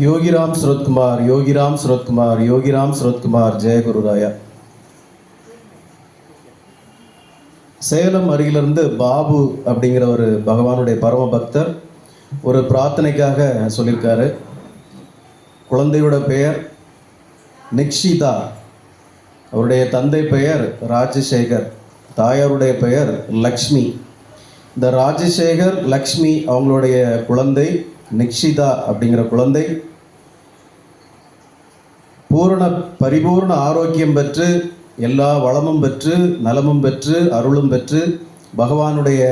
யோகிராம் சுரத்குமார் யோகிராம் சுரத்குமார் யோகிராம் சுரத்குமார் ஜெயகுருராயா சேலம் அருகிலிருந்து பாபு அப்படிங்கிற ஒரு பகவானுடைய பரம பக்தர் ஒரு பிரார்த்தனைக்காக சொல்லியிருக்காரு. குழந்தையோட பெயர் நிக்ஷிதா. அவருடைய தந்தை பெயர் ராஜசேகர். தாயாருடைய பெயர் லக்ஷ்மி. இந்த ராஜசேகர் லக்ஷ்மி அவங்களுடைய குழந்தை நிக்ஷிதா அப்படிங்கிற குழந்தை பூரண பரிபூர்ண ஆரோக்கியம் பெற்று எல்லா வளமும் பெற்று நலமும் பெற்று அருளும் பெற்று பகவானுடைய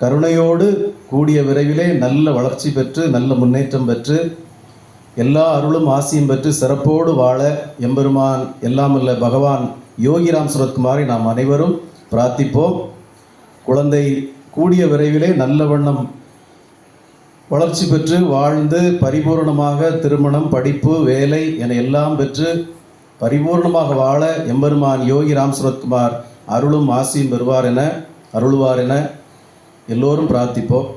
கருணையோடு கூடிய விரைவிலே நல்ல வளர்ச்சி பெற்று நல்ல முன்னேற்றம் பெற்று எல்லா அருளும் ஆசியும் பெற்று சிறப்போடு வாழ எம்பெருமான் எல்லாமல்ல பகவான் யோகிராம் சுரத்குமாரை நாம் அனைவரும் பிரார்த்திப்போம். குழந்தை கூடிய விரைவிலே நல்ல வண்ணம் வளர்ச்சி பெற்று வாழ்ந்து பரிபூர்ணமாக திருமணம் படிப்பு வேலை என எல்லாம் பெற்று பரிபூர்ணமாக வாழ எம்பெருமான் யோகி ராம் சுரத்குமார் அருளும் ஆசியும் பெறுவார் என அருள்வார் என எல்லோரும் பிரார்த்திப்போம்.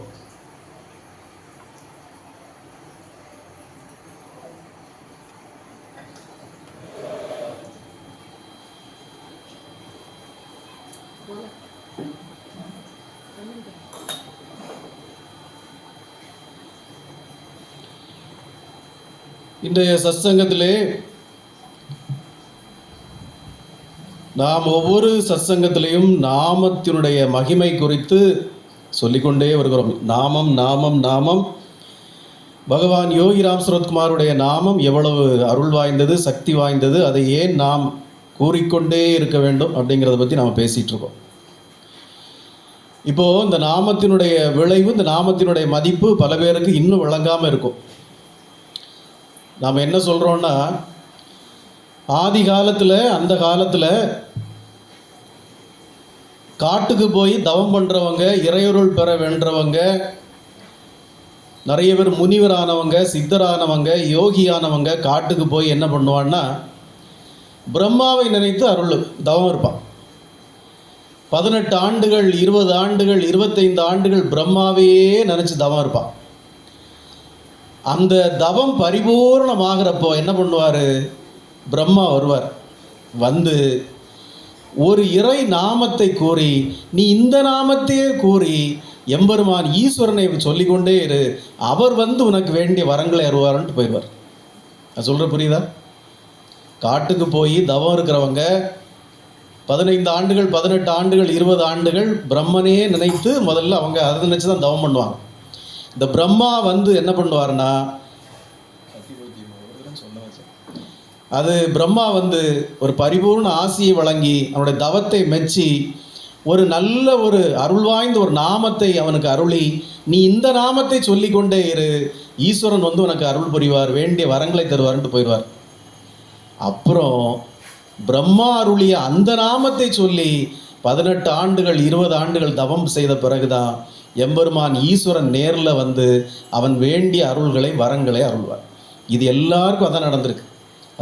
இன்றைய சத்சங்கத்திலே நாம் ஒவ்வொரு சத்சங்கத்திலையும் நாமத்தினுடைய மகிமை குறித்து சொல்லிக்கொண்டே வருகிறோம். நாமம் நாமம் நாமம். பகவான் யோகி ராம் சரத்குமாருடைய நாமம் எவ்வளவு அருள் வாய்ந்தது சக்தி வாய்ந்தது அதை ஏன் நாம் கூறிக்கொண்டே இருக்க வேண்டும் அப்படிங்கிறத பற்றி நாம் பேசிகிட்டு இருக்கோம். இப்போது இந்த நாமத்தினுடைய விளைவு இந்த நாமத்தினுடைய மதிப்பு பல பேருக்கு இன்னும் விளங்காமல் இருக்கும். நாம் என்ன சொல்கிறோன்னா ஆதி காலத்தில் அந்த காலத்தில் காட்டுக்கு போய் தவம் பண்ணுறவங்க இறையொருள் பெற வென்றவங்க நிறைய பேர் முனிவரானவங்க சித்தரானவங்க யோகியானவங்க காட்டுக்கு போய் என்ன பண்ணுவான்னா பிரம்மாவை நினைத்து அருள் தவம் இருப்பான். பதினெட்டு ஆண்டுகள் இருபது ஆண்டுகள் இருபத்தைந்து ஆண்டுகள் பிரம்மாவையே நினச்சி தவம் இருப்பான். அந்த தவம் பரிபூர்ணமாகிறப்போ என்ன பண்ணுவார்? பிரம்மா வருவார். வந்து ஒரு இறை நாமத்தை கூறி நீ இந்த நாமத்தையே கூறி எம்பெருமான் ஈஸ்வரனை சொல்லிக்கொண்டே இரு. அவர் வந்து உனக்கு வேண்டிய வரங்களை அருவாருன்ட்டு போயிடுவார். நான் சொல்கிற புரியுதா? காட்டுக்கு போய் தவம் இருக்கிறவங்க பதினைந்து ஆண்டுகள் பதினெட்டு ஆண்டுகள் இருபது ஆண்டுகள் பிரம்மனே நினைத்து முதல்ல அவங்க அதை நினச்சி தான் தவம் பண்ணுவாங்க. இந்த பிரம்மா வந்து என்ன பண்ணுவார்னா அது பிரம்மா வந்து ஒரு பரிபூர்ண ஆசியை வழங்கி அவனுடைய தவத்தை மெச்சி ஒரு நல்ல ஒரு அருள் வாய்ந்த ஒரு நாமத்தை அவனுக்கு அருளி நீ இந்த நாமத்தை சொல்லிக்கொண்டே இரு. ஈஸ்வரன் வந்து உனக்கு அருள் புரிவார் வேண்டிய வரங்களை தருவார்ன்ட்டு போயிடுவார். அப்புறம் பிரம்மா அருளிய அந்த நாமத்தை சொல்லி பதினெட்டு ஆண்டுகள் இருபது ஆண்டுகள் தவம் செய்த பிறகுதான் எம்பெருமான் ஈஸ்வரன் நேரில் வந்து அவன் வேண்டிய அருள்களை வரங்களை அருள்வார். இது எல்லாருக்கும் அதான் நடந்திருக்கு.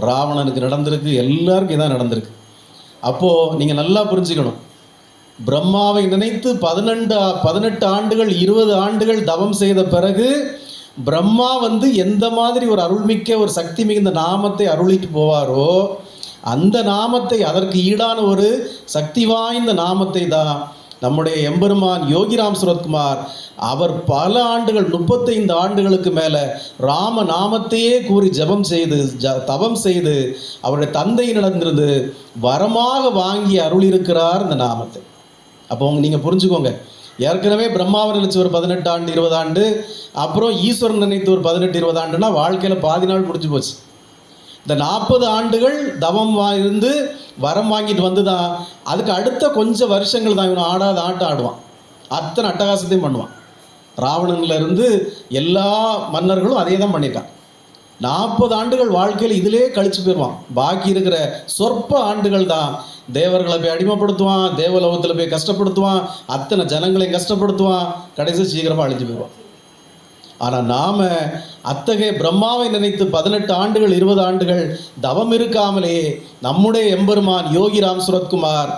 ராவணனுக்கு நடந்திருக்கு எல்லாருக்கும் இதான் நடந்திருக்கு. அப்போது நீங்கள் நல்லா புரிஞ்சுக்கணும். பிரம்மாவை நினைத்து பதினெண்டு பதினெட்டு ஆண்டுகள் இருபது ஆண்டுகள் தவம் செய்த பிறகு பிரம்மா வந்து எந்த மாதிரி ஒரு அருள்மிக்க ஒரு சக்தி மிகுந்த நாமத்தை அருளிட்டு போவாரோ அந்த நாமத்தை அதற்கு ஈடான ஒரு சக்தி வாய்ந்த நாமத்தை தான் நம்முடைய எம்பெருமான் யோகிராம் சுரத்குமார் அவர் பல ஆண்டுகள் முப்பத்தைந்து ஆண்டுகளுக்கு மேலே ராம நாமத்தையே கூறி ஜெபம் செய்து ஜ தவம் செய்து அவருடைய தந்தை நடந்திருந்து வரமாக வாங்கி அருளியிருக்கிறார் இந்த நாமத்தை. அப்போ உங்க நீங்கள் புரிஞ்சுக்கோங்க. ஏற்கனவே பிரம்மாவை நினைச்சு ஒரு பதினெட்டு ஆண்டு இருபது ஆண்டு அப்புறம் ஈஸ்வரன் நினைத்து ஒரு பதினெட்டு இருபது ஆண்டுனா வாழ்க்கையில் பாதி நாள் முடிஞ்சு போச்சு. இந்த நாற்பது ஆண்டுகள் தவம் இருந்து வரம் வாங்கிட்டு வந்து தான் அதுக்கு அடுத்த கொஞ்சம் வருஷங்கள் தான் இவன் ஆடாத ஆட்டம் ஆடுவான். அத்தனை அட்டகாசத்தையும் பண்ணுவான். ராவணன்லேருந்து எல்லா மன்னர்களும் அதே தான் பண்ணிட்டான். நாற்பது ஆண்டுகள் வாழ்க்கையில் இதிலே கழிச்சு போயிடுவான். பாக்கி இருக்கிற சொற்ப ஆண்டுகள் தான். தேவர்களை போய் அடிமைப்படுத்துவான் தேவலோகத்தில் போய் கஷ்டப்படுத்துவான் அத்தனை ஜனங்களையும் கஷ்டப்படுத்துவான். கடைசி சீக்கிரமாக அழிஞ்சு போயிடுவான். ஆனால் நாம் அத்தகைய பிரம்மாவை நினைத்து பதினெட்டு ஆண்டுகள் இருபது ஆண்டுகள் தவம் இருக்காமலே நம்முடைய எம்பெருமான் யோகி ராம் சுரத்குமார்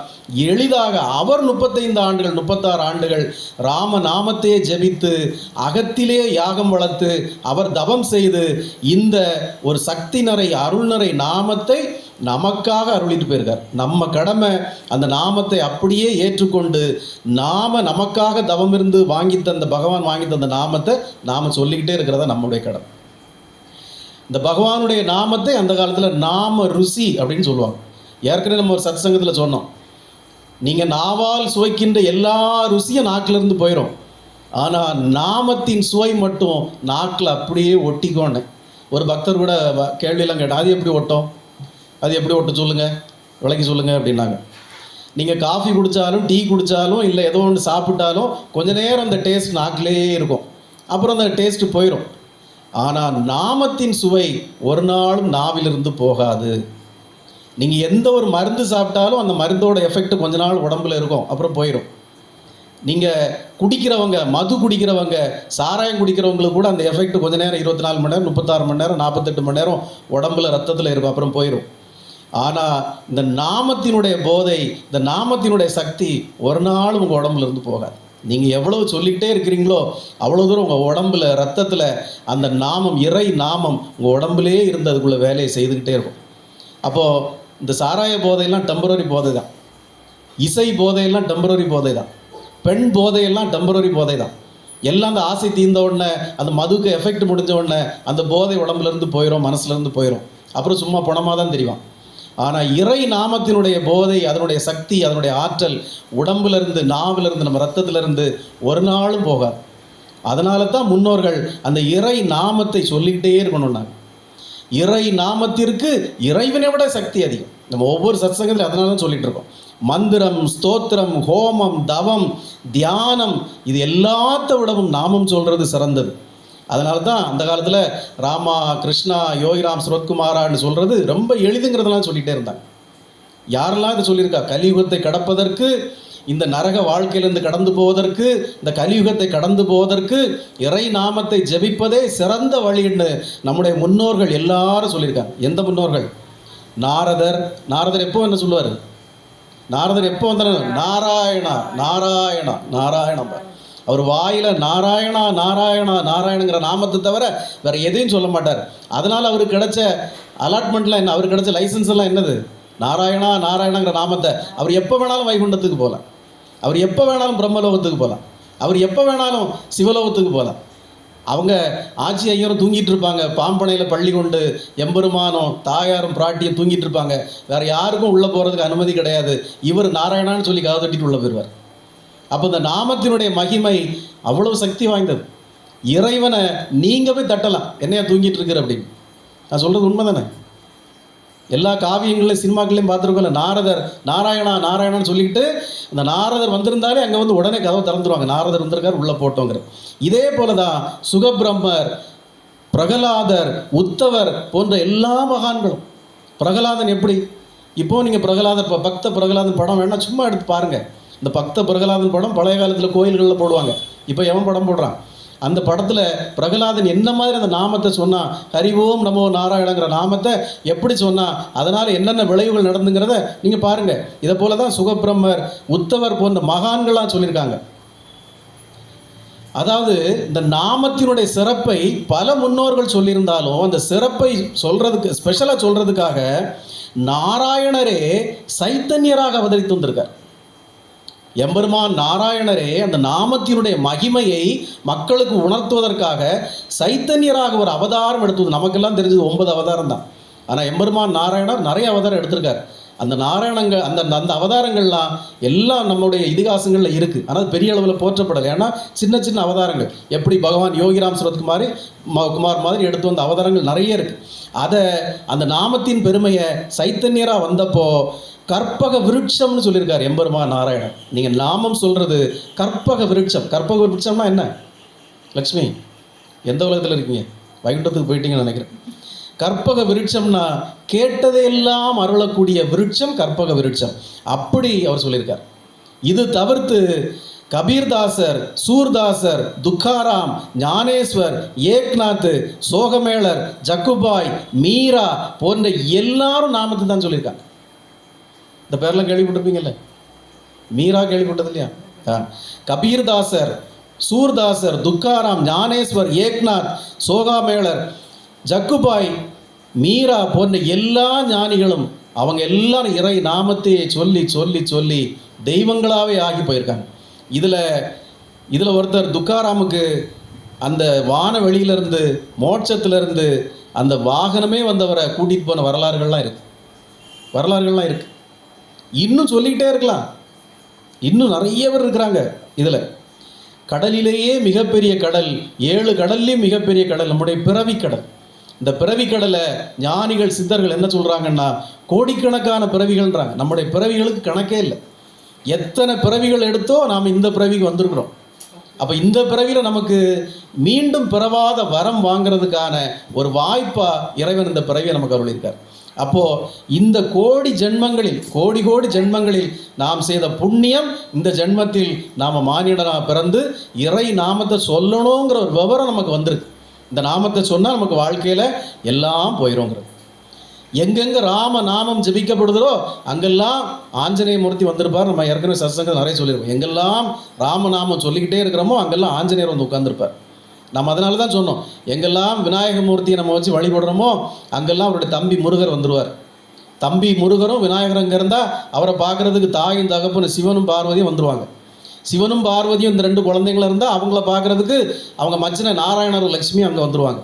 எளிதாக அவர் முப்பத்தைந்து ஆண்டுகள் முப்பத்தாறு ஆண்டுகள் ராம நாமத்தையே ஜபித்து அகத்திலே யாகம் வளர்த்து அவர் தவம் செய்து இந்த ஒரு சக்தி நிறை அருள் நிறை நாமத்தை நமக்காக அருளிட்டு போயிருக்கார். நம்ம கடமை அந்த நாமத்தை அப்படியே ஏற்றுக்கொண்டு நாம நமக்காக தவம் இருந்து வாங்கி தந்த பகவான் வாங்கி தந்த நாமத்தை நாம சொல்லிக்கிட்டே இருக்கிறதா நம்முடைய கடமை. இந்த பகவானுடைய நாமத்தை அந்த காலத்தில் நாம ருசி அப்படின்னு சொல்லுவாங்க. ஏற்கனவே நம்ம ஒரு சத்சங்கத்தில் சொன்னோம். நீங்கள் நாவால் சுவைக்கின்ற எல்லா ருசியும் நாக்கிலிருந்து போயிடும் ஆனால் நாமத்தின் சுவை மட்டும் நாக்கில் அப்படியே ஒட்டிக்கோன்னு ஒரு பக்தர் கூட வ- கேள்வியெல்லாம் கேட்டால் அது எப்படி ஒட்டும்? அது எப்படி ஒட்ட சொல்லுங்கள் விளக்கி சொல்லுங்கள் அப்படின்னாங்க. நீங்கள் காஃபி குடித்தாலும் டீ குடித்தாலும் இல்லை ஏதோ ஒன்று சாப்பிட்டாலும் கொஞ்ச நேரம் அந்த டேஸ்ட் நாக்கிலே இருக்கும். அப்புறம் அந்த டேஸ்ட்டு போயிடும் ஆனால் நாமத்தின் சுவை ஒரு நாளும் நாவிலிருந்து போகாது. நீங்கள் எந்த ஒரு மருந்து சாப்பிட்டாலும் அந்த மருந்தோட எஃபெக்ட் கொஞ்ச நாள் உடம்புல இருக்கும் அப்புறம் போயிடும் நீங்கள் குடிக்கிறவங்க மது குடிக்கிறவங்க சாராயம் குடிக்கிறவங்களுக்கு கூட அந்த எஃபெக்ட் கொஞ்ச நேரம் இருபத்தி நாலு மணி நேரம் முப்பத்தாறு மணி நேரம் நாற்பத்தெட்டு மணி நேரம் உடம்புல ரத்தத்தில் இருக்கும் அப்புறம் போயிடும் ஆனால் இந்த நாமத்தினுடைய போதை இந்த நாமத்தினுடைய சக்தி ஒரு நாள் உங்கள் உடம்புல இருந்து போகாது. நீங்கள் எவ்வளோ சொல்லிக்கிட்டே இருக்கிறீங்களோ அவ்வளோ தூரம் உங்கள் உடம்புல ரத்தத்தில் அந்த நாமம் இறை நாமம் உங்கள் உடம்புலே இருந்து அதுக்குள்ளே வேலையை செய்துக்கிட்டே இருக்கும். அப்போது இந்த சாராய போதையெல்லாம் டெம்பரரி போதை தான் இசை போதையெல்லாம் டெம்பரரி போதை தான் பெண் போதையெல்லாம் டெம்பரரி போதை தான் எல்லாம் அந்த ஆசை தீர்ந்த உடனே அந்த மதுக்கு எஃபெக்ட் முடிஞ்ச உடனே அந்த போதை உடம்புலேருந்து போயிடும் மனசுலேருந்து போயிடும் அப்புறம் சும்மா பணமாக தான் தெரியும். ஆனால் இறை நாமத்தினுடைய போதை அதனுடைய சக்தி அதனுடைய ஆற்றல் உடம்புலேருந்து நாவிலிருந்து நம்ம ரத்தத்திலிருந்து ஒரு நாளும் போகாது. அதனால தான் முன்னோர்கள் அந்த இறை நாமத்தை சொல்லிக்கிட்டே இருக்கணும்னாங்க. இறை நாமத்திற்கு இறைவனை விட சக்தி அதிகம். நம்ம ஒவ்வொரு சத்சங்கத்திலும் அதனால தான் சொல்லிட்டு இருக்கோம். மந்திரம் ஸ்தோத்திரம் ஹோமம் தவம் தியானம் இது எல்லாத்த விடவும் நாமம் சொல்கிறது சிறந்தது. அதனால தான் அந்த காலத்தில் ராமா கிருஷ்ணா யோகிராம் சுரத்குமாரான்னு சொல்கிறது ரொம்ப எளிதுங்கிறதெல்லாம் சொல்லிகிட்டே இருந்தாங்க. யாரெல்லாம் இதை சொல்லியிருக்கா? கலியுகத்தை கடப்பதற்கு இந்த நரக வாழ்க்கையிலிருந்து கடந்து போவதற்கு இந்த கலியுகத்தை கடந்து போவதற்கு இறை நாமத்தை ஜெபிப்பதே சிறந்த வழின்னு நம்முடைய முன்னோர்கள் எல்லாரும் சொல்லியிருக்காங்க. எந்த முன்னோர்கள்? நாரதர். நாரதர் எப்போ என்ன சொல்லுவார்? நாரதர் எப்போ வந்தார்? நாராயணா. நாராயணா. நாராயணம் அவர் வாயில் நாராயணா நாராயணா நாராயணங்கிற நாமத்தை தவிர வேறு எதையும் சொல்ல மாட்டார். அதனால் அவருக்கு கிடைச்ச அலாட்மெண்ட்லாம் என்ன? அவருக்கு கிடைச்ச லைசன்ஸ் எல்லாம் என்னது? நாராயணா நாராயணங்கிற நாமத்தை. அவர் எப்போ வேணாலும் வைகுண்டத்துக்கு போகலாம் அவர் எப்போ வேணாலும் பிரம்மலோகத்துக்கு போகலாம் அவர் எப்போ வேணாலும் சிவலோகத்துக்கு போகலாம் அவங்க ஆட்சி ஐயரும் தூங்கிட்டு இருப்பாங்க. பாம்பனையில் பள்ளி கொண்டு எம்பெருமானும் தாயாரும் பிராட்டியும் தூங்கிட்டு இருப்பாங்க. வேற யாருக்கும் உள்ளே போகிறதுக்கு அனுமதி கிடையாது. இவர் நாராயணான்னு சொல்லி காதட்டிட்டு உள்ளே போயிடுவார் அப்போ இந்த நாமத்தினுடைய மகிமை அவ்வளவு சக்தி வாய்ந்தது. இறைவனை நீங்கள் போய் தட்டலாம். என்னையா தூங்கிட்டு இருக்கிற அப்படின்னு. நான் சொல்கிறது உண்மை தானே எல்லா காவியங்களையும் சினிமாக்களையும் பார்த்துருக்கோம்ல நாரதர் நாராயணா நாராயணான்னு சொல்லிக்கிட்டு அந்த நாரதர் வந்திருந்தாலே அங்கே வந்து உடனே கதவை திறந்துருவாங்க. நாரதர் வந்திருக்கார் உள்ளே போட்டோங்கிற. இதே போல தான் சுகபிரம்மர் பிரகலாதர் உத்தவர் போன்ற எல்லா மகான்களும். பிரகலாதன் எப்படி? இப்போது நீங்கள் பிரகலாதர் பக்த பிரகலாதன் படம் வேணால் சும்மா எடுத்து பாருங்கள் இந்த பக்த பிரகலாதன் படம் பழைய காலத்தில் கோயில்களில் போடுவாங்க. இப்போ எவன் படம் போடுறான்? அந்த படத்தில் பிரகலாதன் என்ன மாதிரி அந்த நாமத்தை சொன்னான் ஹரிவோம் நமோ நாராயணங்கிற நாமத்தை எப்படி சொன்னான் அதனால் என்னென்ன விளைவுகள் நடந்துங்கிறத நீங்கள் பாருங்கள் இதை போல தான் சுகபிரம்மர் உத்தவர் போன்ற மகான்களாக சொல்லியிருக்காங்க. அதாவது இந்த நாமத்தினுடைய சிறப்பை பல முன்னோர்கள் சொல்லியிருந்தாலும் அந்த சிறப்பை சொல்றதுக்கு ஸ்பெஷலாக சொல்றதுக்காக நாராயணரே சைத்தன்யராக அவதரித்து வந்திருக்கார். எம்பெருமான் நாராயணரே அந்த நாமத்தினுடைய மகிமையை மக்களுக்கு உணர்த்துவதற்காக சைத்தன்யராக ஒரு அவதாரம் எடுத்தது. நமக்கெல்லாம் தெரிஞ்சது ஒன்பது அவதாரம் தான். ஆனால் எம்பெருமான் நாராயணர் நிறைய அவதாரம் எடுத்திருக்கார். அந்த நாராயணங்கள் அந்த அந்த அவதாரங்கள்லாம் எல்லாம் நம்முடைய இதிகாசங்களில் இருக்குது ஆனால் பெரிய அளவில் போற்றப்படலை. ஏன்னா சின்ன சின்ன அவதாரங்கள். எப்படி பகவான் யோகிராம் சுரத்குமாரி ம- குமார் மாதிரி எடுத்து வந்த அவதாரங்கள் நிறைய இருக்குது அதை அந்த நாமத்தின் பெருமையை சைத்தன்யராக வந்தப்போ கற்பக விருட்சம்னு சொல்லியிருக்கார் எம்பெருமா நாராயணன். நீங்கள் நாமம் சொல்கிறது கற்பக விருட்சம். கற்பக விருட்சம்னா என்ன? லக்ஷ்மி எந்த உலகத்தில் இருக்கீங்க? வைகுண்டத்துக்கு போயிட்டீங்கன்னு நினைக்கிறேன். கற்பக விருட்சம்னா கேட்டதையெல்லாம் அருளக்கூடிய விருட்சம் கற்பக விருட்சம். அப்படி அவர் சொல்லியிருக்கார். இது தவிர்த்து கபீர்தாசர் சூர்தாசர் துக்காராம் ஞானேஸ்வர் ஏக்நாத் சோகமேளர் ஜக்குபாய் மீரா போன்ற எல்லாரும் நாமத்தை தான் சொல்லியிருக்காங்க. இந்த பேர்லாம் கேள்விப்பட்டிருப்பீங்கல்ல? மீரா கேள்விப்பட்டது இல்லையா ஆ. கபீர்தாசர் சூர்தாசர் துக்காராம் ஞானேஸ்வர் ஏக்நாத் சோகாமேளர் ஜக்குபாய் மீரா போன்ற எல்லா ஞானிகளும் அவங்க எல்லாரும் இறை நாமத்தையே சொல்லி சொல்லி சொல்லி தெய்வங்களாகவே ஆகி போயிருக்காங்க. இதில் இதில் ஒருத்தர் துக்காராமுக்கு அந்த வான வெளியிலிருந்து மோட்சத்திலிருந்து அந்த வாகனமே வந்தவரை கூட்டிகிட்டு போன வரலாறுகள்லாம் இருக்குது வரலாறுகள்லாம் இருக்குது இன்னும் சொல்லிக்கிட்டே இருக்கலாம். இன்னும் நிறைய பேர் இருக்கிறாங்க இதில். கடலிலேயே மிகப்பெரிய கடல் ஏழு கடல்லையும் மிகப்பெரிய கடல் நம்முடைய பிறவி கடல் இந்த பிறவி கடலை ஞானிகள் சித்தர்கள் என்ன சொல்கிறாங்கன்னா கோடிக்கணக்கான பிறவிகள்ன்றாங்க. நம்முடைய பிறவிகளுக்கு கணக்கே இல்லை. எத்தனை பிறவிகள் எடுத்தோ நாம் இந்த பிறவிக்கு வந்திருக்கிறோம். அப்போ இந்த பிறவியில் நமக்கு மீண்டும் பிறவாத வரம் வாங்குறதுக்கான ஒரு வாய்ப்பாக இறைவன் இந்த பிறவியை நமக்கு அருளியிருக்கார். அப்போது இந்த கோடி ஜென்மங்களில் கோடி கோடி ஜென்மங்களில் நாம் செய்த புண்ணியம் இந்த ஜென்மத்தில் நாம் மானிடனாக பிறந்து இறை நாமத்தை சொல்லணுங்கிற ஒரு விவரம் நமக்கு வந்திருக்கு. இந்த நாமத்தை சொன்னால் நமக்கு வாழ்க்கையில் எல்லாம் போயிடுங்கிறது எங்கெங்க ராம நாமம் ஜெபிக்கப்படுதோ அங்கெல்லாம் ஆஞ்சநேய மூர்த்தி வந்திருப்பார். நம்ம ஏற்கனவே சத்சங்கம் நிறைய சொல்லியிருக்கோம். எங்கெல்லாம் ராமநாமம் சொல்லிக்கிட்டே இருக்கிறோமோ அங்கெல்லாம் ஆஞ்சநேயர் வந்து உட்காந்துருப்பார் நம்ம அதனால தான் சொன்னோம். எங்கெல்லாம் விநாயக மூர்த்தியை நம்ம வச்சு வழிபடுறோமோ அங்கெல்லாம் அவருடைய தம்பி முருகர் வந்துடுவார் தம்பி முருகரும் விநாயகரும் இங்கே இருந்தால் அவரை பார்க்குறதுக்கு தாயும் தகப்பனு சிவனும் பார்வதியும் வந்துடுவாங்க சிவனும் பார்வதியும் இந்த ரெண்டு குழந்தைங்களும் இருந்தால் அவங்கள பார்க்குறதுக்கு அவங்க மச்சின நாராயணரும் லட்சுமி அங்கே வந்துருவாங்க.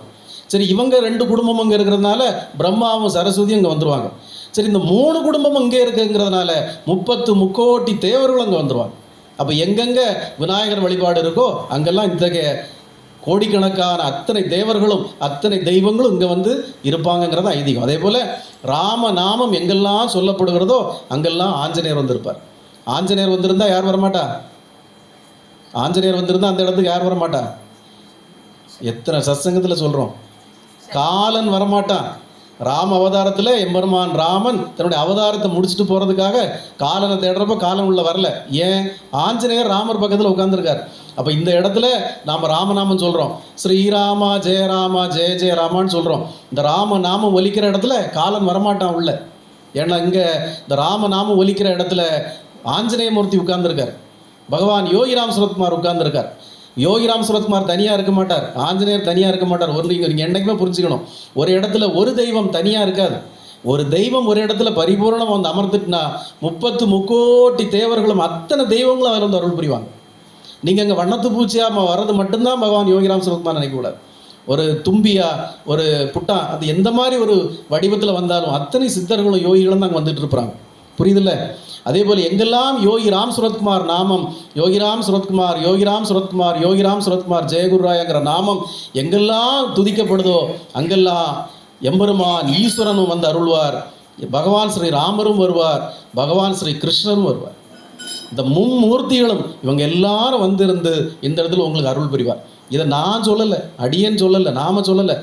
சரி இவங்க ரெண்டு குடும்பமும் இங்கே இருக்கிறதுனால பிரம்மாவும் சரஸ்வதியும் இங்கே வந்துருவாங்க. சரி இந்த மூணு குடும்பமும் இங்கே இருக்குங்கிறதுனால முப்பத்து முக்கோட்டி தேவர்களும் அங்கே வந்துருவாங்க. அப்போ எங்கெங்கே விநாயகர் வழிபாடு இருக்கோ அங்கெல்லாம் இத்தகைய கோடிக்கணக்கான அத்தனை தேவர்களும் அத்தனை தெய்வங்களும் இங்கே வந்து இருப்பாங்கங்கிறது ஐதீகம். அதே போல் ராம நாமம் எங்கெல்லாம் சொல்லப்படுகிறதோ அங்கெல்லாம் ஆஞ்சநேயர் வந்திருப்பார். ஆஞ்சநேயர் வந்திருந்தா யார் வரமாட்டா? ஆஞ்சநேயர் வந்திருந்தால் அந்த இடத்துக்கு யார் வரமாட்டா? எத்தனை சத்சங்கத்தில் சொல்கிறோம் காலன் வரமாட்டான். ராம அவதாரத்தில் எம்பெருமான் ராமன் தன்னுடைய அவதாரத்தை முடிச்சுட்டு போகிறதுக்காக காலனை தேடுறப்ப காலன் உள்ள வரல. ஏன்? ஆஞ்சநேயர் ராமர் பக்கத்தில் உட்காந்துருக்கார் அப்போ இந்த இடத்துல நாம் ராமநாமன் சொல்கிறோம் ஸ்ரீராமா ஜெயராமா ஜெய ஜெய ராமான்னு சொல்கிறோம் இந்த ராம நாமம் ஒலிக்கிற இடத்துல காலன் வரமாட்டான் உள்ள. ஏன்னா இங்கே இந்த ராம நாமம் ஒலிக்கிற இடத்துல ஆஞ்சநேயமூர்த்தி உட்கார்ந்துருக்கார். பகவான் யோகிராம் சுரத்குமார் உட்கார்ந்துருக்கார். யோகிராம் சுரத்குமார் தனியாக இருக்க மாட்டார். ஆஞ்சநேயர் தனியாக இருக்க மாட்டார். ஒரு நீங்கள் நீங்கள் என்றைக்குமே புரிஞ்சுக்கணும். ஒரு இடத்துல ஒரு தெய்வம் தனியாக இருக்காது. ஒரு தெய்வம் ஒரு இடத்துல பரிபூரணம் வந்து அமர்ந்துட்டுனா முப்பத்து முக்கோட்டி தேவர்களும் அத்தனை தெய்வங்களும் அதில் வந்து அருள் புரிவாங்க. நீங்கள் அங்கே வண்ணத்து பூச்சியாக வர்றது மட்டும்தான் பகவான் யோகிராம் சுரத்குமார் நினைக்கக்கூடாது. ஒரு தும்பியா ஒரு புட்டா அது எந்த மாதிரி ஒரு வடிவத்தில் வந்தாலும் அத்தனை சித்தர்களும் யோகிகளும் தான் அங்கே வந்துட்டு இருப்பாங்க. புரியுதுல்ல? அதே போல் எங்கெல்லாம் யோகி ராம் சுரத்குமார் நாமம் யோகிராம் சுரத்குமார் யோகிராம் சுரத்குமார் யோகிராம் சுரத்குமார் ஜெயகுருராயங்கிற நாமம் எங்கெல்லாம் துதிக்கப்படுதோ அங்கெல்லாம் எம்பெருமான் ஈஸ்வரனும் வந்து அருள்வார். பகவான் ஸ்ரீ ராமரும் வருவார் பகவான் ஸ்ரீ கிருஷ்ணரும் வருவார். இந்த மும்மூர்த்திகளும் இவங்க எல்லாரும் வந்திருந்து இந்த இடத்துல உங்களுக்கு அருள் புரிவார். இதை நான் சொல்லலை அடியன் சொல்லலை நாம சொல்லலை.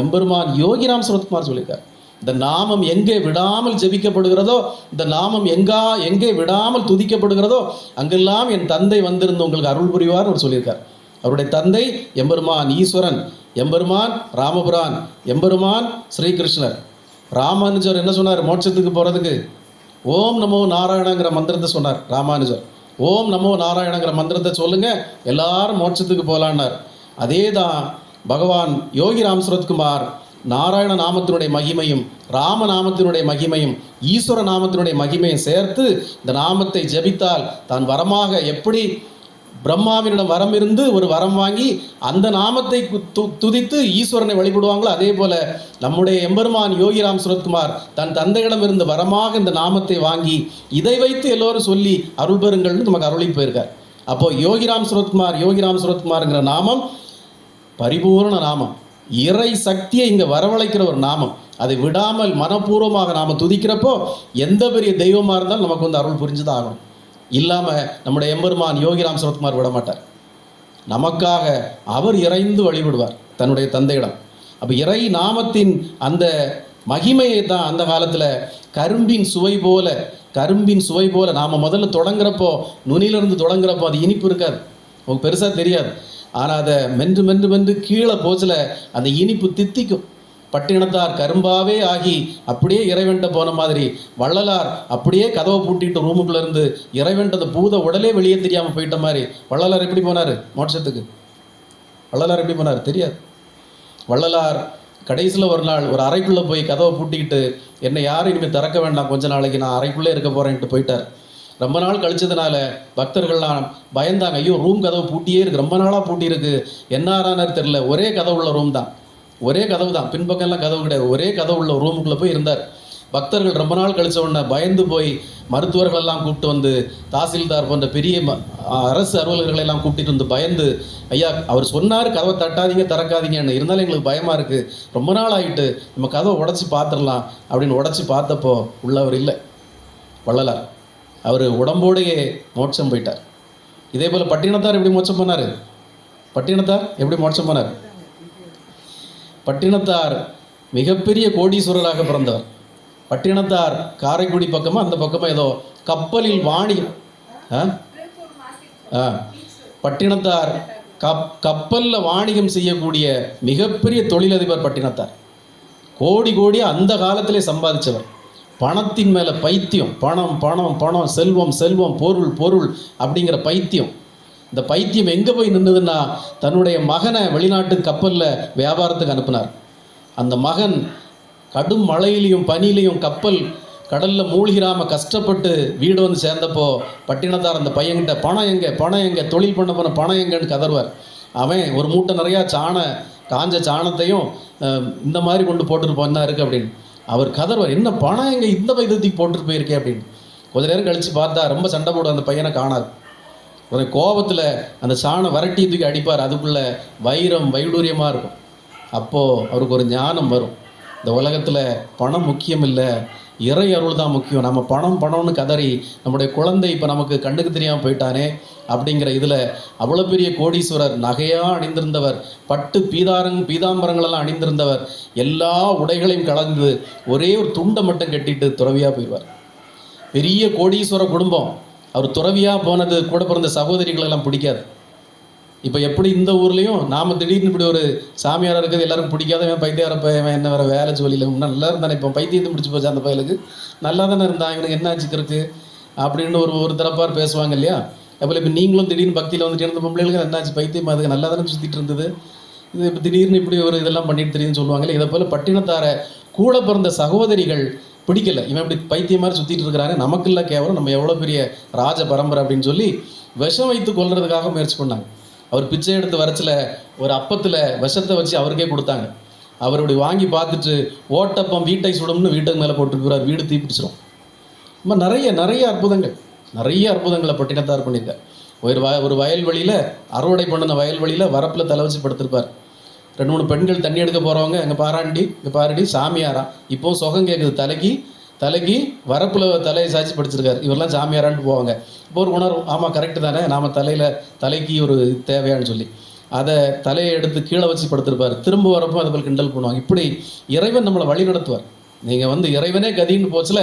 எம்பெருமான் யோகிராம் சுரத்குமார் சொல்லியிருக்கார். இந்த நாமம் எங்கே விடாமல் ஜெபிக்கப்படுகிறதோ இந்த நாமம் எங்கா எங்கே விடாமல் துதிக்கப்படுகிறதோ அங்கெல்லாம் என் தந்தை வந்திருந்து உங்களுக்கு அருள் புரிவார் அவர் சொல்லியிருக்கார். அவருடைய தந்தை எம்பெருமான் ஈஸ்வரன் எம்பெருமான் ராமபுரான் எம்பெருமான் ஸ்ரீகிருஷ்ணர். ராமானுஜர் என்ன சொன்னார்? மோட்சத்துக்கு போகிறதுக்கு ஓம் நமோ நாராயணங்கிற மந்திரத்தை சொன்னார் ராமானுஜர். ஓம் நமோ நாராயணங்கிற மந்திரத்தை சொல்லுங்கள் எல்லாரும் மோட்சத்துக்கு போகலான்னார் அதே தான் பகவான் யோகி ராம் சுரத்குமார் நாராயண நாமத்தினுடைய மகிமையும் ராம நாமத்தினுடைய மகிமையும் ஈஸ்வர நாமத்தினுடைய மகிமையும் சேர்த்து இந்த நாமத்தை ஜெபித்தால் தான் வரமாக எப்படி பிரம்மாவினிடம் வரம் இருந்து ஒரு வரம் வாங்கி அந்த நாமத்தை து- துதித்து ஈஸ்வரனை வழிபடுவாங்களோ அதே போல நம்முடைய எம்பெருமான் யோகிராம் சுரத்குமார் தன் தந்தையிடம் இருந்து வரமாக இந்த நாமத்தை வாங்கி இதை வைத்து எல்லோரும் சொல்லி அருள் பெறுங்கள்னு நமக்கு அருளி போயிருக்கார். அப்போ யோகிராம் சுரத்குமார் யோகிராம் சுரத்குமார்ங்கிற நாமம் பரிபூரண நாமம். இறை சக்தியை இங்கே வரவழைக்கிற ஒரு நாமம். அதை விடாமல் மனப்பூர்வமாக நாம் துதிக்கிறப்போ எந்த பெரிய தெய்வமாக இருந்தாலும் நமக்கு வந்து அருள் புரிஞ்சு தான் ஆகணும். இல்லாமல் நம்முடைய எம்பெருமான் யோகிராம் சரத்குமார் விட மாட்டார் நமக்காக அவர் இறைந்து வழிபடுவார் தன்னுடைய தந்தையிடம். அப்போ இறை நாமத்தின் அந்த மகிமையை தான் அந்த காலத்தில் கரும்பின் சுவை போல கரும்பின் சுவை போல நாம் முதல்ல தொடங்குறப்போ நுனியிலிருந்து தொடங்குறப்போ அது இனிப்பு இருக்காது. உங்களுக்கு பெருசாக தெரியாது. ஆனால் அதை மென்று மென்று மென்று கீழே போச்சில் அந்த இனிப்பு தித்திக்கும். பட்டினத்தார் கரும்பாவே ஆகி அப்படியே இறைவன்ட்ட போன மாதிரி வள்ளலார் அப்படியே கதவை பூட்டிட்டு ரூமுக்குள்ள இருந்து இறைவன்ட்ட பூத உடலே வெளியே தெரியாமல் போயிட்ட மாதிரி வள்ளலார் எப்படி போனார்? மோட்சத்துக்கு. வள்ளலார் எப்படி போனார்? தெரியாது. வள்ளலார் கடைசியில் ஒரு நாள் ஒரு அறைக்குள்ளே போய் கதவை பூட்டிக்கிட்டு என்னை யாரும் இனிமேல் திறக்க வேண்டாம் கொஞ்ச நாளைக்கு நான் அறைக்குள்ளே இருக்க போகிறேன்ட்டு போயிட்டார். ரொம்ப நாள் கழிச்சதுனால பக்தர்கள்லாம் பயந்தாங்க. ஐயோ ரூம் கதவு பூட்டியே இருக்கு. ரொம்ப நாளாக பூட்டி இருக்கு என்ன ஆறானார் தெரில ஒரே கதவு உள்ள ரூம் தான். ஒரே கதவு தான். பின்பக்கம்லாம் கதவு கிடையாது. ஒரே கதவு உள்ள ரூமுக்குள்ளே போய் இருந்தார். பக்தர்கள் ரொம்ப நாள் கழிச்ச உடனே பயந்து போய் மருத்துவர்கள் எல்லாம் கூப்பிட்டு வந்து தாசில்தார் போன்ற பெரிய ம- அரசு அலுவலர்களை எல்லாம் கூப்பிட்டு வந்து பயந்து ஐயா அவர் சொன்னார் கதவை தட்டாதீங்க திறக்காதீங்கன்னு. இருந்தாலும் எங்களுக்கு பயமாக இருக்குது ரொம்ப நாள் ஆகிட்டு நம்ம கதவை உடச்சி பார்த்துடலாம். அப்படின்னு உடச்சி பார்த்தப்போ உள்ளவர் இல்லை. வள்ளலார். அவர் உடம்போடையே மோட்சம் போயிட்டார். இதே போல் பட்டினத்தார் எப்படி மோட்சம் பண்ணார் பட்டினத்தார் எப்படி மோட்சம் பண்ணார் பட்டினத்தார் மிகப்பெரிய கோடீஸ்வரராக பிறந்தவர். பட்டினத்தார் காரைக்குடி பக்கமாக அந்த பக்கமாக ஏதோ கப்பலில் வாணிகம் ஆ? ஆ. பட்டினத்தார் கப் கப்பலில் வாணிகம் செய்யக்கூடிய மிகப்பெரிய தொழிலதிபர் பட்டினத்தார். கோடி கோடி அந்த காலத்திலே சம்பாதிச்சவர். பணத்தின் மேலே பைத்தியம். பணம் பணம் பணம் செல்வம் செல்வம் பொருள் பொருள் அப்படிங்கிற பைத்தியம். இந்த பைத்தியம் எங்கே போய் நின்றுதுன்னா தன்னுடைய மகனை வெளிநாட்டு கப்பலில் வியாபாரத்துக்கு அனுப்புனார். அந்த மகன் கடும் மழையிலையும் பனியிலையும் கப்பல் கடலில் மூழ்கிராம கஷ்டப்பட்டு வீடு வந்து சேர்ந்தப்போ பட்டினத்தார் அந்த பையன்கிட்ட பணம் எங்கே? பணம் எங்கே? தொழில் பண்ண போன பணம் எங்கேன்னு கதறுவார். அவன் ஒரு மூட்டை நிறையா சாண காஞ்ச சாணத்தையும் இந்த மாதிரி கொண்டு போட்டுட்டு போனா இருக்கு அப்படின்னு. அவர் கதறுவார் என்ன பணம் எங்கே இந்த வைத்தியத்துக்கு போட்டுட்டு போயிருக்கே அப்படின்னு. கொஞ்ச நேரம் கழித்து பார்த்தா ரொம்ப சண்டை போடும் அந்த பையனை காணாது. ஒரு கோபத்தில் அந்த சாணம் வரட்டி தூக்கி அடிப்பார். அதுக்குள்ளே வைரம் வைடூரியமாக இருக்கும். அப்போது அவருக்கு ஒரு ஞானம் வரும். இந்த உலகத்தில் பணம் முக்கியம் இல்லை. இறை அருள் தான் முக்கியம். நம்ம பணம் பணம்னு கதறி நம்முடைய குழந்தை இப்போ நமக்கு கண்ணுக்கு தெரியாமல் போயிட்டானே அப்படிங்கிற இதில் அவ்வளோ பெரிய கோடீஸ்வரர் நகையாக அணிந்திருந்தவர் பட்டு பீதாரங் பீதாம்பரங்களெல்லாம் அணிந்திருந்தவர் எல்லா உடைகளையும் கலந்து ஒரே ஒரு துண்டை மட்டும் கட்டிட்டு துறவியாக போயிடுவார். பெரிய கோடீஸ்வர குடும்பம். அவர் துறவியாக போனது கூட பிறந்த சகோதரிகளெல்லாம் பிடிக்காது. இப்போ எப்படி இந்த ஊர்லேயும் நாம் திடீர்னு இப்படி ஒரு சாமியார் இருக்கிறது எல்லாரும் பிடிக்காதவன் பைத்தியார பையன் என்ன வேறு வேலை ஜோலியில் இன்னும் நல்லா இருந்தானே இப்போ பைத்தியத்தை முடிச்சு போச்சு அந்த பயலுக்கு. நல்லா தானே இருந்தான் இவனுக்கு என்ன ஆச்சுக்கிறது அப்படின்னு ஒரு ஒரு தரப்பார் பேசுவாங்க இல்லையா? அப்போ இப்போ நீங்களும் திடீர்னு பக்தியில் வந்துட்டு இருந்த பொம்பளைகளுக்கு என்னாச்சு பைத்தியம் அதுக்கு நல்லா தானே சுற்றிட்டு இருந்தது? இது இப்போ திடீர்னு இப்படி ஒரு இதெல்லாம் பண்ணிட்டு தெரியுதுன்னு சொல்லுவாங்கல்ல இதை போல் பட்டினத்தார கூட பிறந்த சகோதரிகள் பிடிக்கல. இவன் இப்படி பைத்தியம் மாதிரி சுற்றிட்டு இருக்கிறாங்க நமக்கு இல்லை கேவலம். நம்ம எவ்வளோ பெரிய ராஜ பரம்பரை அப்படின்னு சொல்லி விஷம் வைத்து கொள்றதுக்காக முயற்சி பண்ணாங்க. அவர் பிச்சை எடுத்து வரச்சில் ஒரு அப்பத்தில் விஷத்தை வச்சு அவருக்கே கொடுத்தாங்க. அவர் வாங்கி பார்த்துட்டு ஓட்டப்பம் வீட்டை சுடும்னு வீட்டுக்கு மேலே போட்டு வீடு தீப்பிடிச்சிடும் ரொம்ப நிறைய நிறைய அற்புதங்கள். நிறைய அற்புதங்களை பட்டினத்தார் பண்ணியிருக்கார். ஒரு வ ஒரு வயல்வெளியில் அறுவடை பண்ணின வயல்வெளியில் வரப்பில் தலை வச்சு படுத்திருப்பார். ரெண்டு மூணு பெண்கள் தண்ணி எடுக்க போகிறவங்க எங்கள் பாராண்டி இங்கே பாருடி சாமியாரா? இப்போ சுகம் கேட்குது தலைக்கு தலைக்கு வரப்பில் தலையை சாய்ச்சி படிச்சிருக்காரு. இவரெல்லாம் சாமியாரான்ட்டு போவாங்க. இப்போ ஒரு உணர்வு ஆமாம் கரெக்டு தானே நாம் தலையில் தலைக்கு ஒரு தேவையான்னு சொல்லி. அதை தலையை எடுத்து கீழே வச்சு படுத்திருப்பார். திரும்ப வரப்போ அதை போல் கிண்டல் பண்ணுவாங்க. இப்படி இறைவன் நம்மளை வழி நடத்துவார். நீங்கள் வந்து இறைவனே கதின்னு போச்சுல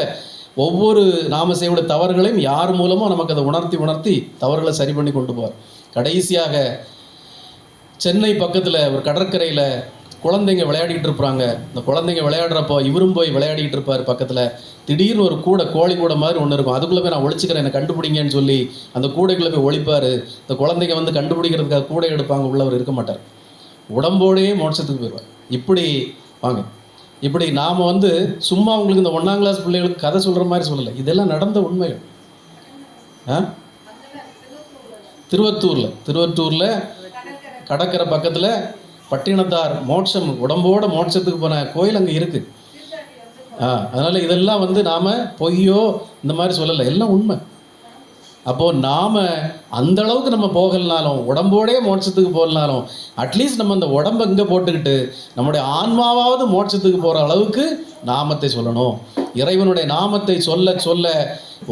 ஒவ்வொரு நாம செய்யக்கூடிய தவறுகளையும் யார் மூலமோ நமக்கு அதை உணர்த்தி உணர்த்தி தவறுகளை சரி பண்ணி கொண்டு போவார். கடைசியாக சென்னை பக்கத்தில் ஒரு கடற்கரையில் குழந்தைங்க விளையாடிக்கிட்டு இருப்பாங்க. இந்த குழந்தைங்க விளையாடுறப்போ இவரும் போய் விளையாடிக்கிட்டு இருப்பார் பக்கத்தில். திடீர்னு ஒரு கூடை கோழி கூடை மாதிரி ஒன்று இருக்கும். அதுக்குள்ளே போய் நான் ஒழிச்சிக்கிறேன் என்னை கண்டுபிடிங்கன்னு சொல்லி அந்த கூடைக்குள்ளே போய் ஒழிப்பார் இந்த குழந்தைங்க வந்து கண்டுபிடிக்கிறதுக்காக கூடை எடுப்பாங்க உள்ளவர் இருக்க மாட்டார். உடம்போடையே மோட்சத்துக்கு போயிடுவார். இப்படி வாங்க. இப்படி நாம் வந்து சும்மா உங்களுக்கு இந்த ஒன்றாம் கிளாஸ் பிள்ளைகளுக்கு கதை சொல்கிற மாதிரி சொல்லலை. இதெல்லாம் நடந்த உண்மைகள். ஆ? திருவத்தூரில். திருவத்தூரில் கடற்கரை பக்கத்தில் பட்டினத்தார் மோட்சம் உடம்போட மோட்சத்துக்கு போன கோயில் அங்கே இருக்குது ஆ அதனால் இதெல்லாம் வந்து நாம் பொய்யோ இந்த மாதிரி சொல்லலை. எல்லாம் உண்மை. அப்போது நாம் அந்த அளவுக்கு நம்ம போகலனாலும் உடம்போடே மோட்சத்துக்கு போகலனாலும் அட்லீஸ்ட் நம்ம அந்த உடம்பை இங்கே போட்டுக்கிட்டு நம்முடைய ஆன்மாவாவது மோட்சத்துக்கு போகிற அளவுக்கு நாமத்தை சொல்லணும். இறைவனுடைய நாமத்தை சொல்ல சொல்ல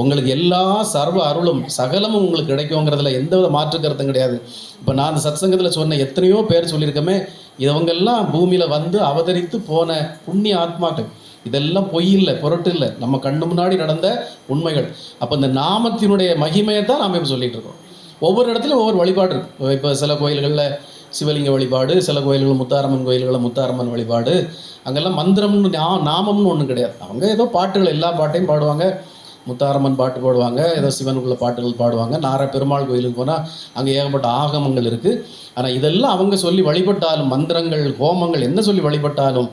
உங்களுக்கு எல்லா சர்வ அருளும் சகலமும் உங்களுக்கு கிடைக்குங்கிறதுல எந்த வித மாற்று கருத்தும் கிடையாது. இப்போ நான் அந்த சத்சங்கத்தில் சொன்ன எத்தனையோ பேர் சொல்லியிருக்கமே இவங்கெல்லாம் பூமியில் வந்து அவதரித்து போன புண்ணிய ஆத்மாக்கள். இதெல்லாம் பொய் இல்லை பொருட்டு இல்லை. நம்ம கண்ணு முன்னாடி நடந்த உண்மைகள். அப்போ இந்த நாமத்தினுடைய மகிமையை தான் நாம் இப்போ சொல்லிட்டு இருக்கோம். ஒவ்வொரு இடத்துலையும் ஒவ்வொரு வழிபாடு இருக்கும் இப்போ சில கோயில்களில் சிவலிங்க வழிபாடு சில கோயில்கள் முத்தாரம்மன் கோயில்களில் முத்தாரம்மன் வழிபாடு. அங்கெல்லாம் மந்திரம்னு நா- நாமம்னு ஒன்றும் கிடையாது. அவங்க ஏதோ பாட்டுகள் எல்லா பாட்டையும் பாடுவாங்க. முத்தாரம்மன் பாட்டு பாடுவாங்க ஏதோ சிவனுக்குள்ள பாட்டுகள் பாடுவாங்க. நார பெருமாள் கோயிலுக்கு போனால் அங்கே ஏகப்பட்ட ஆகமங்கள் இருக்குது ஆனால் இதெல்லாம் அவங்க சொல்லி வழிபட்டாலும் மந்திரங்கள் ஹோமங்கள் என்ன சொல்லி வழிபட்டாலும்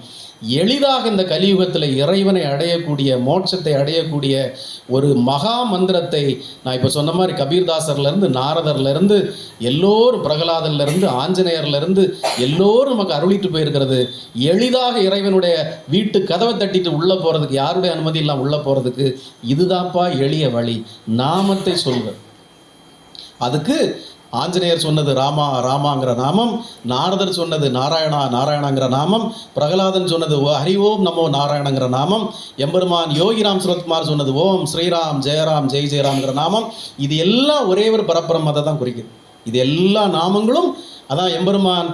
எளிதாக இந்த கலியுகத்தில் இறைவனை அடையக்கூடிய மோட்சத்தை அடையக்கூடிய ஒரு மகா மந்திரத்தை நான் இப்போ சொன்ன மாதிரி கபீர்தாசர்லேருந்து நாரதர்லேருந்து எல்லோரும் பிரகலாதன்லேருந்து ஆஞ்சநேயர்லேருந்து எல்லோரும் நமக்கு அருளிட்டு போயிருக்கிறது. எளிதாக இறைவனுடைய வீட்டு கதவை தட்டிட்டு உள்ளே போகிறதுக்கு யாருடைய அனுமதி இல்லாமல் உள்ளே போகிறதுக்கு இதுதான்ப்பா எளிய வழி. நாமத்தை சொல்வது. அதுக்கு ஆஞ்சநேயர் சொன்னது ராமா ராமாங்கிற நாமம் நாரதர் சொன்னது நாராயணா நாராயணங்கிற நாமம் பிரகலாதன் சொன்னது ஓ ஹரி ஓம் நமோ நாராயணங்கிற நாமம் எம்பெருமான் யோகிராம் சுரத்குமார் சொன்னது ஓம் ஸ்ரீராம் ஜெயராம் ஜெய் ஜெயராம்ங்கிற நாமம் இது எல்லாம் ஒரே ஒரு பரபிரமத்தை தான் குறிக்குது. இது எல்லா நாமங்களும் அதான் எம்பெருமான்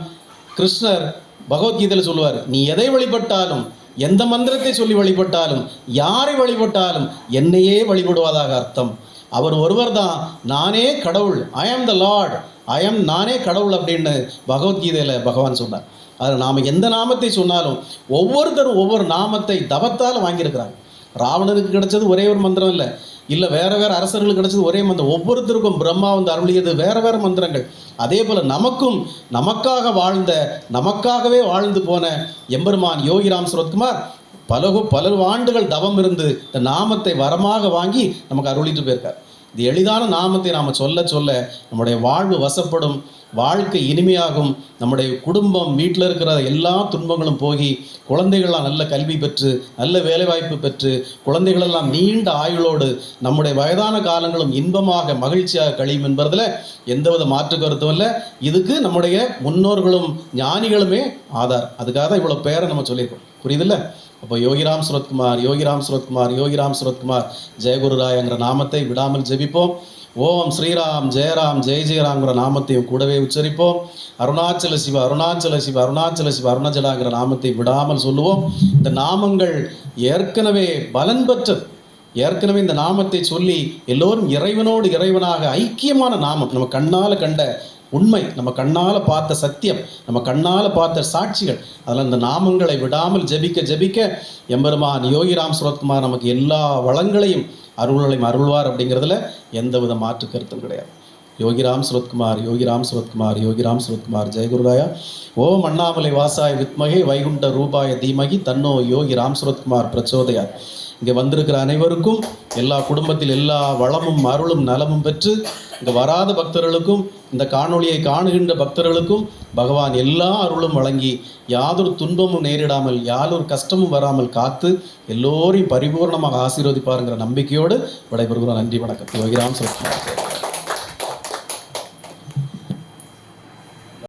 கிருஷ்ணர் பகவத்கீதையில் சொல்லுவார் நீ எதை வழிபட்டாலும் எந்த மந்திரத்தை சொல்லி வழிபட்டாலும் யாரை வழிபட்டாலும் என்னையே வழிபடுவதாக அர்த்தம். அவர் ஒருவர் தான் நானே கடவுள் ஐ ஆம் த லார்ட் ஐ ஆம் நானே கடவுள் அப்படின்னு பகவத்கீதையில் பகவான் சொன்னார். அதில் நாம் எந்த நாமத்தை சொன்னாலும் ஒவ்வொருத்தரும் ஒவ்வொரு நாமத்தை தவத்தால் வாங்கியிருக்கிறாங்க. ராவணனுக்கு கிடைச்சது ஒரே ஒரு மந்திரம் இல்லை. இல்லை வேறு வேறு அரசர்களுக்கு கிடைச்சது ஒரே மந்திரம். ஒவ்வொருத்தருக்கும் பிரம்மா வந்து அருளியது வேறு வேறு மந்திரங்கள். அதே போல் நமக்கும் நமக்காக வாழ்ந்த நமக்காகவே வாழ்ந்து போன எம்பெருமான் யோகிராம் சுரத்குமார் பல பல ஆண்டுகள் தவம் இருந்து இந்த நாமத்தை வரமாக வாங்கி நமக்கு அருளிட்டு போயிருக்கார். இது எளிதான நாமத்தை நாம் சொல்ல சொல்ல நம்முடைய வாழ்வு வசப்படும் வாழ்க்கை இனிமையாகும் நம்முடைய குடும்பம் வீட்டில் இருக்கிற எல்லா துன்பங்களும் போகி குழந்தைகள்லாம் நல்ல கல்வி பெற்று நல்ல வேலைவாய்ப்பு பெற்று குழந்தைகளெல்லாம் நீண்ட ஆயுளோடு நம்முடைய வயதான காலங்களும் இன்பமாக மகிழ்ச்சியாக கழியும் என்பதில் எந்தவித மாற்று கருத்தும் இல்லை. இதுக்கு நம்முடைய முன்னோர்களும் ஞானிகளுமே ஆதார். அதுக்காக தான் இவ்வளோ பேரை நம்ம சொல்லியிருக்கோம். புரியுதுல்ல அப்போ யோகிராம் சுரத்குமார் யோகிராம் சுரத்குமார் யோகிராம் சுரத்குமார் ஜெயகுருராயங்கிற நாமத்தை விடாமல் ஜெபிப்போம். ஓம் ஸ்ரீராம் ஜெயராம் ஜெய ஜெயராம்ங்கிற நாமத்தையும் கூடவே உச்சரிப்போம். அருணாச்சல சிவ அருணாச்சல சிவ அருணாச்சல சிவ அருணாச்சலாங்கிற நாமத்தை விடாமல் சொல்லுவோம். இந்த நாமங்கள் ஏற்கனவே பலன் பெற்றது ஏற்கனவே இந்த நாமத்தை சொல்லி எல்லோரும் இறைவனோடு இறைவனாக ஐக்கியமான நாமம். நம்ம கண்ணால் கண்ட உண்மை. நம்ம கண்ணால் பார்த்த சத்தியம் நம்ம கண்ணால் பார்த்த சாட்சிகள் அதில் இந்த நாமங்களை விடாமல் ஜெபிக்க ஜெபிக்க எம்பெருமான் யோகிராம் சுரத்குமார் நமக்கு எல்லா வளங்களையும் அருள்களையும் அருள்வார் அப்படிங்கிறதுல எந்தவித மாற்று கருத்தும் கிடையாது. யோகிராம் சுரத்குமார் யோகிராம் சுரத்குமார் யோகிராம் சுரத்குமார் ஜெயகுருராயா ஓம் அண்ணாமலை வாசாய வித்மகை வைகுண்ட ரூபாய தீமகி தன்னோ யோகி ராம் சுரத்குமார் பிரச்சோதயார் இங்கே வந்திருக்கிற அனைவருக்கும் எல்லா குடும்பத்தில் எல்லா வளமும் அருளும் நலமும் பெற்று இங்கே வராத பக்தர்களுக்கும் இந்த காணொளியை காணுகின்ற பக்தர்களுக்கும் பகவான் எல்லா அருளும் வழங்கி யாதொரு துன்பமும் நேரிடாமல் யாதொரு கஷ்டமும் வராமல் காத்து எல்லோரையும் பரிபூர்ணமாக ஆசீர்வதிப்பாருங்கிற நம்பிக்கையோடு விடைபெறுகிறோம். நன்றி வணக்கம். யோகிராம் சுரத்குமார்